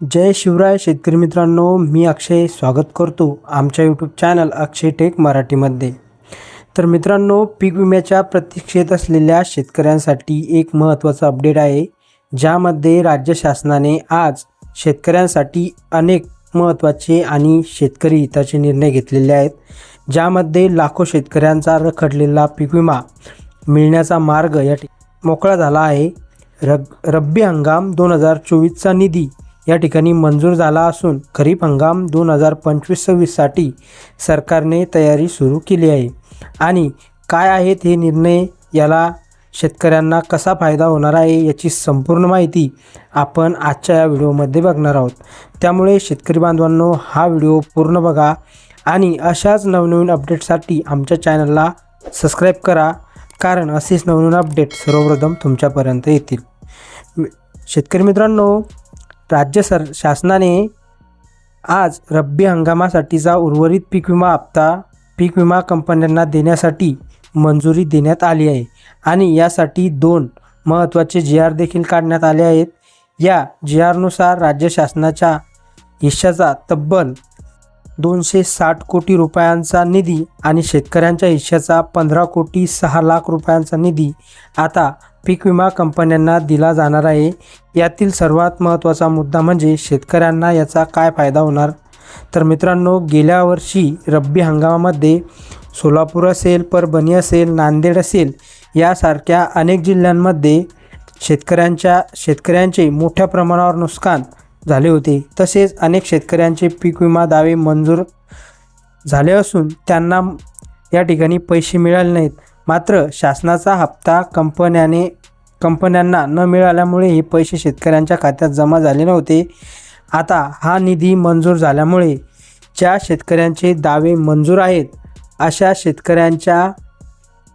जय शिवराय शेतकरी मित्रांनो मी अक्षय स्वागत करतो आमच्या यूट्यूब चॅनल अक्षय टेक मराठीमध्ये. तर मित्रांनो पीक विम्याच्या प्रतीक्षेत असलेल्या शेतकऱ्यांसाठी एक महत्त्वाचं अपडेट आहे ज्यामध्ये राज्य शासनाने आज शेतकऱ्यांसाठी अनेक महत्त्वाचे आणि शेतकरी हिताचे निर्णय घेतलेले आहेत ज्यामध्ये लाखो शेतकऱ्यांचा रखडलेला पीक विमा मिळण्याचा मार्ग या ठिक मोकळा झाला आहे. रग रब्बी हंगाम दोन हजार चोवीसचा निधी या ठिकाणी मंजूर झाला असून खरीप हंगाम दोन हजार पंचवीस सव्वीससाठी सरकारने तयारी सुरू केली आहे. आणि काय आहेत हे निर्णय याला शेतकऱ्यांना कसा फायदा होणार आहे याची संपूर्ण माहिती आपण आजच्या या व्हिडिओमध्ये बघणार आहोत. त्यामुळे शेतकरी बांधवांनो हा व्हिडिओ पूर्ण बघा आणि अशाच नवनवीन अपडेटसाठी आमच्या चॅनलला सबस्क्राईब करा कारण असेच नवनवीन अपडेट सर्वप्रथम तुमच्यापर्यंत येतील. शेतकरी मित्रांनो राज्य सर शासनाने आज रब्बी हंगामासाठीचा उर्वरित पीक विमा हप्ता पीक विमा कंपन्यांना देण्यासाठी मंजुरी देण्यात आली आहे आणि यासाठी दोन महत्त्वाचे जी आर देखील काढण्यात आले आहेत. या जी आरनुसार राज्य शासनाच्या हिश्श्याचा तब्बल दोनशे साठ कोटी रुपयांचा निधी आणि शेतकऱ्यांच्या हिश्श्याचा पंधरा कोटी सहा लाख रुपयांचा निधी आता पीक विमा कंपन्यांना दिला जाणार आहे. यातील सर्वात महत्त्वाचा मुद्दा म्हणजे शेतकऱ्यांना याचा काय फायदा होणार? तर मित्रांनो गेल्या वर्षी रब्बी हंगामामध्ये सोलापूर असेल परभणी असेल नांदेड असेल यासारख्या अनेक जिल्ह्यांमध्ये शेतकऱ्यांच्या शेतकऱ्यांचे मोठ्या प्रमाणावर नुकसान झाले होते. तसेच अनेक शेतकऱ्यांचे पीक विमा दावे मंजूर झाले असून त्यांना या ठिकाणी पैसे मिळाले नाहीत. मात्र शासनाचा हप्ता कंपन्याने कंपन्यांना न मिळाल्यामुळे हे पैसे शेतकऱ्यांच्या खात्यात जमा झाले नव्हते. आता हा निधी मंजूर झाल्यामुळे ज्या शेतकऱ्यांचे दावे मंजूर आहेत अशा शेतकऱ्यांच्या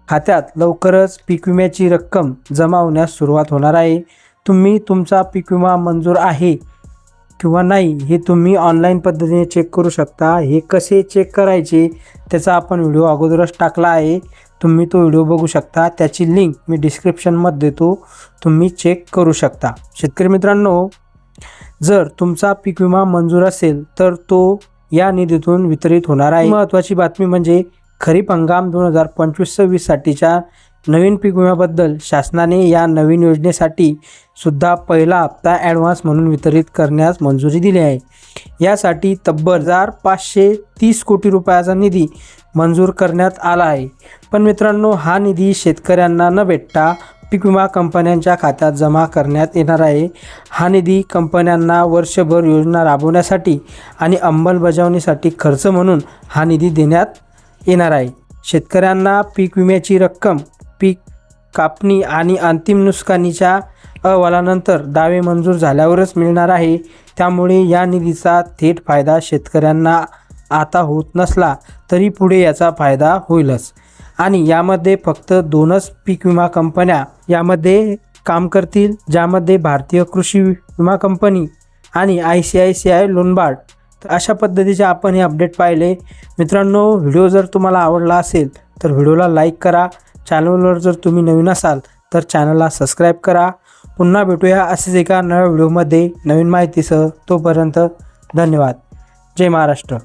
खात्यात लवकरच पीक विम्याची रक्कम जमा होण्यास सुरुवात होणार आहे. तुम्ही तुमचा पीक विमा मंजूर आहे किंवा नाही हे तुम्ही ऑनलाईन पद्धतीने चेक करू शकता. हे कसे चेक करायचे त्याचा आपण व्हिडिओ अगोदरच टाकला आहे. तुम्ही तो व्हिडिओ बघू शकता. त्याची लिंक मी डिस्क्रिप्शनमध्ये देतो. तुम्ही चेक करू शकता. शेतकरी मित्रांनो जर तुमचा पीक विमा मंजूर असेल तर तो या निधीतून वितरित होणार आहे. महत्त्वाची बातमी म्हणजे खरीप हंगाम दोन हजार पंचवीस सव्वीससाठीच्या नवीन पीक विम्याबद्दल शासनाने या नवीन योजनेसाठी सुद्धा पहिला हप्ता ॲडव्हान्स म्हणून वितरित करण्यास मंजुरी दिली आहे. यासाठी तब्बल हजार पाचशे तीस कोटी रुपयाचा निधी मंजूर करण्यात आला आहे. पण मित्रांनो हा निधी शेतकऱ्यांना न भेटता पीक विमा कंपन्यांच्या खात्यात जमा करण्यात येणार आहे. हा निधी कंपन्यांना वर्षभर योजना राबवण्यासाठी आणि अंमलबजावणीसाठी खर्च म्हणून हा निधी देण्यात येणार आहे. शेतकऱ्यांना पीक विम्याची रक्कम कापणी आणि अंतिम नुकसानीच्या अहवालानंतर दावे मंजूर झाल्यावरच मिळणार आहे. त्यामुळे या निधीचा थेट फायदा शेतकऱ्यांना आता होत नसला तरी पुढे याचा फायदा होईलच. आणि यामध्ये फक्त दोनच पीक विमा कंपन्या यामध्ये काम करतील ज्यामध्ये भारतीय कृषी विमा कंपनी आणि I C I C I Lombard. तर अशा पद्धतीचे आपण हे अपडेट पाहिले. मित्रांनो व्हिडिओ जर तुम्हाला आवडला असेल तर व्हिडिओला लाईक करा. चॅनलवर जर तुम्ही नवीन असाल तर चॅनलला सबस्क्राईब करा. पुन्हा भेटूया असेच एका नव्या व्हिडिओमध्ये नवीन माहितीसह. तोपर्यंत धन्यवाद. जय महाराष्ट्र.